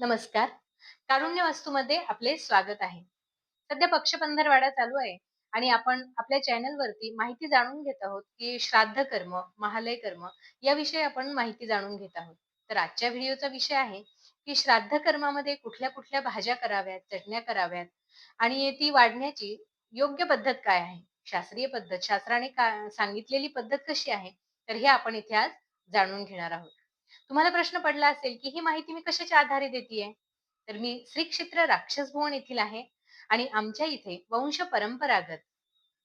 नमस्कार. कारुण्य वास्तूमध्ये आपले स्वागत आहे. सध्या पक्षपंधरवाडा चालू आहे आणि आपण आपल्या चॅनलवरती माहिती जाणून घेत आहोत, की श्राद्ध कर्म, महालय कर्म याविषयी आपण माहिती जाणून घेत आहोत. तर आजच्या व्हिडिओचा विषय आहे, की श्राद्ध कर्मामध्ये कुठल्या-कुठल्या भाज्या कराव्यात, चटण्या कराव्यात आणि ती वाढण्याची योग्य पद्धत काय आहे? शास्त्रीय पद्धत, शास्त्राने का सांगितलेली पद्धत कशी आहे? तर हे आपण इथे आज जाणून घेणार आहोत. तुम्हाला प्रश्न पडला असेल, की ही माहिती मी कशाच्या आधारे देते तर मी श्री क्षेत्र राक्षस भुवन येथील आहे आणि आमच्या इथे वंश परंपरागत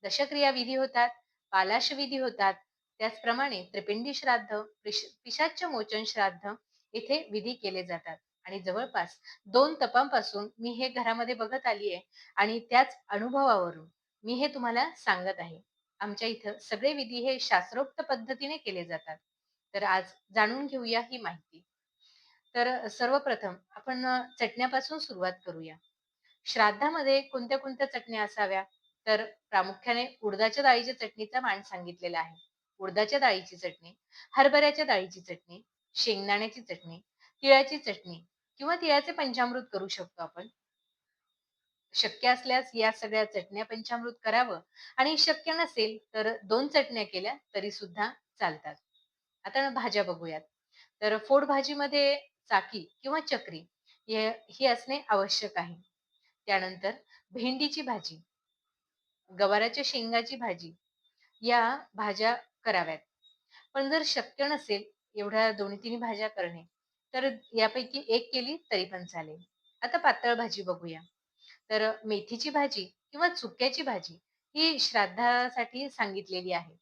दशक्रिया विधी होतात, पालाश विधी होतात. त्याचप्रमाणे त्रिपिंडी श्राद्ध, पिशाच्य मोचन श्राद्ध इथे विधी केले जातात आणि जवळपास दोन तपांपासून मी हे घरामध्ये बघत आली आहे आणि त्याच अनुभवावरून मी हे तुम्हाला सांगत आहे. आमच्या इथं सगळे विधी हे शास्त्रोक्त पद्धतीने केले जातात. तर आज जाणून घेऊया ही माहिती. तर सर्वप्रथम आपण चटण्यापासून सुरुवात करूया. श्राद्धामध्ये कोणत्या-कोणत्या चटण्या असाव्या? तर प्रामुख्याने उडदाच्या डाळीच्या चटणीचा मान सांगितलेला आहे. उडदाच्या डाळीची चटणी, हरभऱ्याच्या डाळीची चटणी, शेंगदाण्याची चटणी, तिळाची चटणी किंवा तिळाचे पंचामृत करू शकतो आपण. शक्य असल्यास या सगळ्या चटण्या पंचामृत करावं आणि शक्य नसेल तर दोन चटण्या केल्या तरी सुद्धा चालतात. आता भाज्या बघूयात. तर फोड भाजीमध्ये चाकी किंवा चक्री ही असणे आवश्यक आहे. त्यानंतर भेंडीची भाजी, गवाराच्या शेंगाची भाजी या भाज्या कराव्यात. पण जर शक्य नसेल एवढ्या 2-3 भाज्या करणे, तर यापैकी एक केली तरी पण चालेल. आता पातळ भाजी बघूया. तर मेथीची भाजी किंवा चुक्याची भाजी ही श्राद्धासाठी सांगितलेली आहे.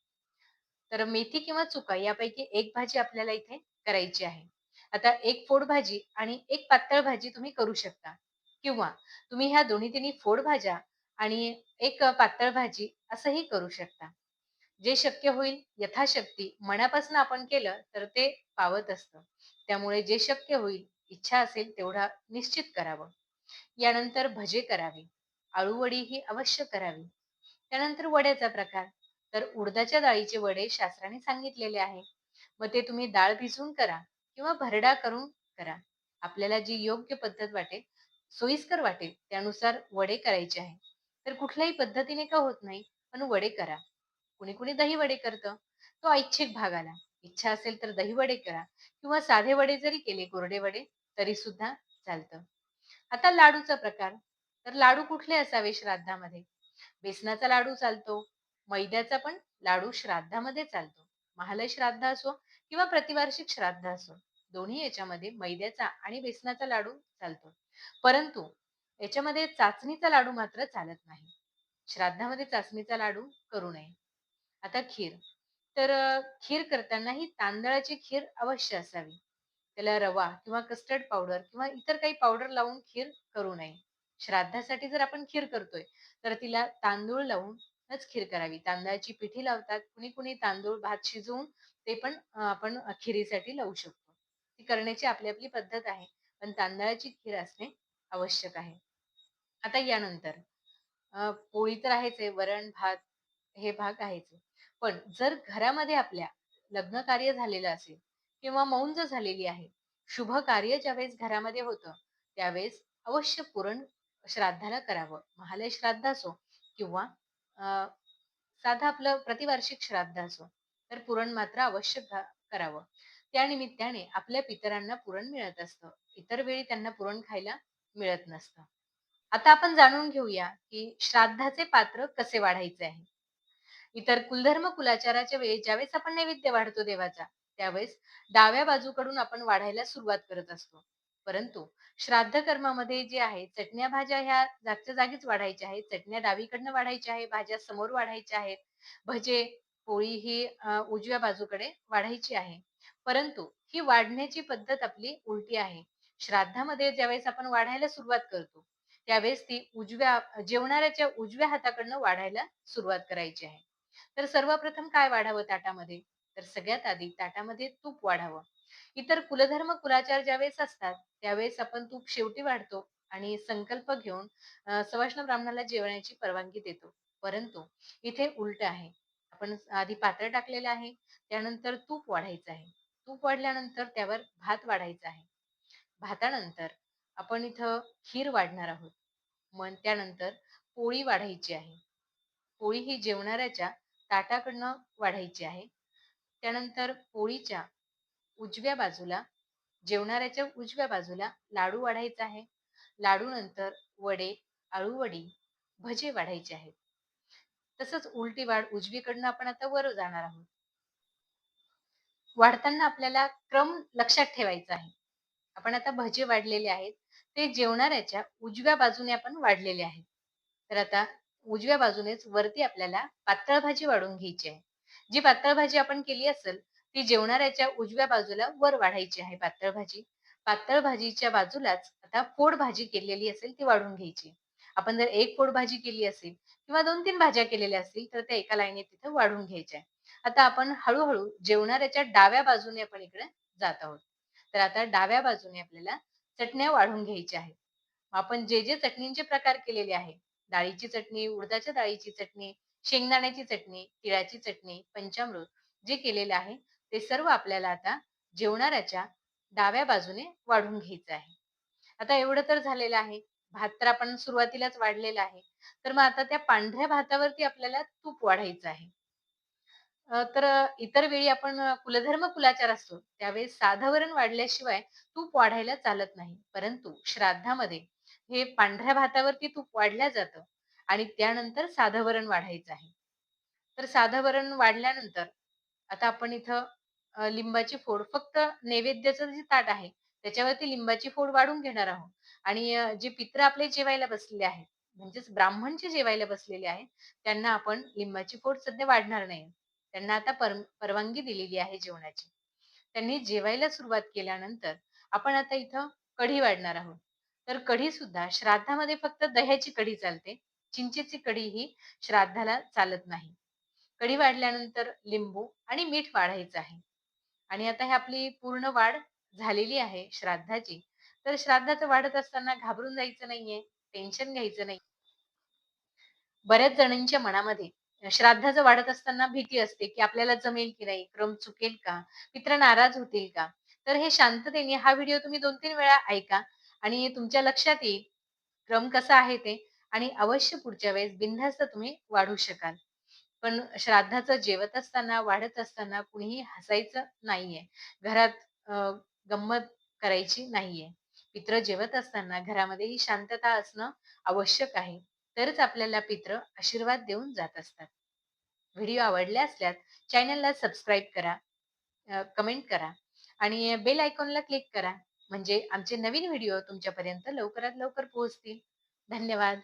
तर मेथी किंवा चुका यापैकी एक भाजी आपल्याला इथे करायची आहे. आता एक फोड भाजी आणि एक पातळ भाजी तुम्ही करू शकता किंवा तुम्ही ह्या दोन्ही तिन्ही फोड भाज्या आणि एक पातळ भाजी असंही करू शकता. जे शक्य होईल यथाशक्ती मनापासून आपण केलं तर ते पावत असतं. त्यामुळे जे शक्य होईल, इच्छा असेल तेवढा निश्चित करावं. यानंतर भजे करावे. आळूवडी ही अवश्य करावी. त्यानंतर वड्याचा प्रकार. तर उडदाच्या डाळीचे वडे शास्त्राने सांगितलेले आहे. मग ते तुम्ही डाळ भिजवून करा किंवा भरडा करून करा. आपल्याला जी योग्य पद्धत वाटेल, सोयीस्कर वाटेल त्यानुसार वडे करायचे आहे. तर कुठल्याही पद्धतीने का होत नाही, पण वडे करा. कुणी-कुणी दही वडे करतं. तो ऐच्छिक भाग आला. इच्छा असेल तर दही वडे करा किंवा साधे वडे जरी केले, कोरडे वडे तरी सुद्धा चालतं. आता लाडूचा प्रकार. तर लाडू कुठले असावे श्राद्धामध्ये? बेसनाचा लाडू चालतो. मैद्याचा पण लाडू श्राद्धामध्ये चालतो. महालय श्राद्ध असो किंवा प्रतिवार्षिक श्राद्ध असो, दोन्ही याच्यामध्ये मैद्याचा आणि बेसनाचा लाडू चालतो. परंतु याच्यामध्ये चाचणीचा लाडू मात्र चालत नाही. श्राद्धामध्ये चाचणीचा लाडू करू नये. आता खीर. तर खीर करताना ही तांदळाची खीर अवश्य असावी. त्याला रवा किंवा कस्टर्ड पावडर किंवा इतर काही पावडर लावून खीर करू नये. श्राद्धासाठी जर आपण खीर करतोय, तर तिला तांदूळ लावून खीर करावी. तांदळाची पिठी लावतात. कुणी-कुणी तांदूळ भात शिजवून ते पण आपण खिरीसाठी लावू शकतो. ती करण्याची आपली-आपली पद्धत आहे. पण तांदळाची खीर असणे आवश्यक आहे. आता यानंतर पोळी तर आहेच आहे. वरण, भात हे भाग आहेच आहे. पण जर घरामध्ये आपल्या लग्न कार्य झालेलं असेल किंवा मौंज झालेली आहे, शुभ कार्य ज्यावेळेस घरामध्ये होतं, त्यावेळेस अवश्य पुरण श्राद्धाला करावं. महालय श्राद्ध असो किंवा साधा आपलं प्रतिवार्षिक श्राद्ध असो, तर पुरण मात्र अवश्य करावं. त्यानिमित्ताने आपल्या पितरांना पुरण मिळत असतं. इतर वेळी त्यांना पुरण खायला मिळत नसतं. आता आपण जाणून घेऊया, की श्राद्धाचे पात्र कसे वाढायचे आहे. इतर कुलधर्म कुलाचाराच्या वेळी ज्यावेळेस आपण नैवेद्य वाढतो देवाचा, त्यावेळेस डाव्या बाजूकडून आपण वाढायला सुरुवात करत असतो. परंतु श्राद्ध कर्मामध्ये जे आहे चटण्या भाज्या ह्या जागच्या जागीच वाढायच्या आहेत. चटण्या डावीकडनं वाढायच्या आहेत, भाज्या समोर वाढायच्या आहेत. भजे, पोळी ही उजव्या बाजूकडे वाढायची आहे. परंतु ही वाढण्याची पद्धत आपली उलटी आहे. श्राद्धामध्ये ज्यावेळेस आपण वाढायला सुरुवात करतो, त्यावेळेस ती उजव्या जेवणाऱ्याच्या उजव्या हाताकडनं वाढायला सुरुवात करायची आहे. तर सर्वप्रथम काय वाढावं ताटामध्ये? तर सगळ्यात आधी ताटामध्ये तूप वाढावं. इतर कुलधर्म कुलाचार ज्यावेळेस असतात, त्यावेळेस आपण तूप शेवटी वाढतो आणि संकल्प घेऊन सवाष्ण ब्राह्मणाला जेवण्याची परवानगी देतो. परंतु इथे उलट आहे. आपण आधी पात्र टाकलेलं आहे, त्यानंतर तूप वाढायचं आहे. तूप वाढल्यानंतर त्यावर भात वाढायचा आहे. भातानंतर आपण इथं खीर वाढणार आहोत मग त्यानंतर पोळी वाढायची आहे पोळी ही जेवणाऱ्याच्या ताटाकडनं वाढायची आहे त्यानंतर पोळीच्या उजव्या बाजूला जेवणाऱ्याच्या उजव्या बाजूला लाडू वाढायचा आहे. लाडू नंतर वडे आळूवडी भजे वाढायचे आहेत. तसंच उलटी वाढ उजवीकडनं आपण आता वर जाणार आहोत. वाढताना आपल्याला क्रम लक्षात ठेवायचा आहे. आपण आता भजे वाढलेले आहेत. ते जेवणाऱ्याच्या उजव्या बाजूने आपण वाढलेले आहेत. तर आता उजव्या बाजूनेच वरती आपल्याला पातळ भाजी वाढून घ्यायची आहे. जी पातळ भाजी आपण केली असेल ती जेवणाऱ्याच्या उजव्या बाजूला वर वाढायची आहे पातळ भाजी. पातळ भाजीच्या बाजूलाच आता फोड भाजी केलेली असेल ती वाढून घ्यायची. आपण जर एक फोड भाजी केली असेल किंवा दोन तीन भाज्या केलेल्या असतील तर त्या एका लाईनीत तिथे वाढून घ्यायच्या. आता आपण हळूहळू जेवणाऱ्याच्या डाव्या बाजूने आपण इकडे जात आहोत. तर आता डाव्या बाजूने आपल्याला चटण्या वाढून घ्यायच्या आहेत. आपण जे जे चटणींचे प्रकार केलेले आहे डाळीची चटणी उडदाच्या डाळीची चटणी शेंगदाण्याची चटणी तिळाची चटणी पंचामृत जे केलेले आहे ते सर्व आपल्याला आता जेवणाऱ्याच्या डाव्या बाजूने वाढून घ्यायचं आहे. आता एवढं तर झालेलं आहे. भात तर आपण सुरुवातीलाच वाढलेला आहे. तर मग आता त्या पांढऱ्या भातावरती आपल्याला तूप वाढायचं आहे. तर इतर वेळी आपण कुलधर्म कुलाचार असतो त्यावेळेस साधं वरण वाढल्याशिवाय तूप वाढायला चालत नाही. परंतु श्राद्धामध्ये हे पांढऱ्या भातावरती तूप वाढल्या जातं आणि त्यानंतर साधं वरण वाढायचं आहे. तर साधं वरण वाढल्यानंतर आता आपण इथं लिंबाची फोड फक्त नैवेद्याचं जे ताट आहे त्याच्यावरती लिंबाची फोड वाढून घेणार आहोत. आणि जे पित्र आपले जेवायला बसलेले आहेत म्हणजेच ब्राह्मण जे जेवायला बसलेले आहेत त्यांना आपण लिंबाची फोड सध्या वाढणार नाही. त्यांना आता पर परवानगी दिलेली आहे जेवणाची. त्यांनी जेवायला सुरुवात केल्यानंतर आपण आता इथं कढी वाढणार आहोत. तर कढी सुद्धा श्राद्धामध्ये फक्त दह्याची कढी चालते. चिंचेची कढी ही श्राद्धाला चालत नाही. कढी वाढल्यानंतर लिंबू आणि मीठ वाढायचं आहे. आणि आता ही आपली पूर्ण वाढ झालेली आहे श्राद्धाची. तर श्राद्धाचं वाढत असताना घाबरून जायचं नाहीये टेन्शन घ्यायचं नाही. बऱ्याच जणांच्या मनामध्ये श्राद्धाचं वाढत असताना भीती असते की आपल्याला जमेल की नाही क्रम चुकेल का मित्र नाराज होतील का? तर हे शांततेने हा व्हिडिओ तुम्ही दोन तीन वेळा ऐका आणि तुमच्या लक्षात येईल क्रम कसा आहे ते आणि अवश्य पुढच्या वेळेस बिनधास्त तुम्ही वाढू शकाल. पण श्राद्धाचं जेवत असताना वाढत असताना कुणीही हसायचं नाहीये. घरात गंमत करायची नाहीये. पित्र जेवत असताना घरामध्ये ही शांतता असणं आवश्यक आहे. तरच आपल्याला पित्र आशीर्वाद देऊन जात असतात. व्हिडिओ आवडले असल्यास चॅनलला सबस्क्राईब करा कमेंट करा आणि बेल आयकॉनला क्लिक करा. म्हणजे आमचे नवीन व्हिडिओ तुमच्यापर्यंत लवकरात लवकर पोहोचतील. धन्यवाद.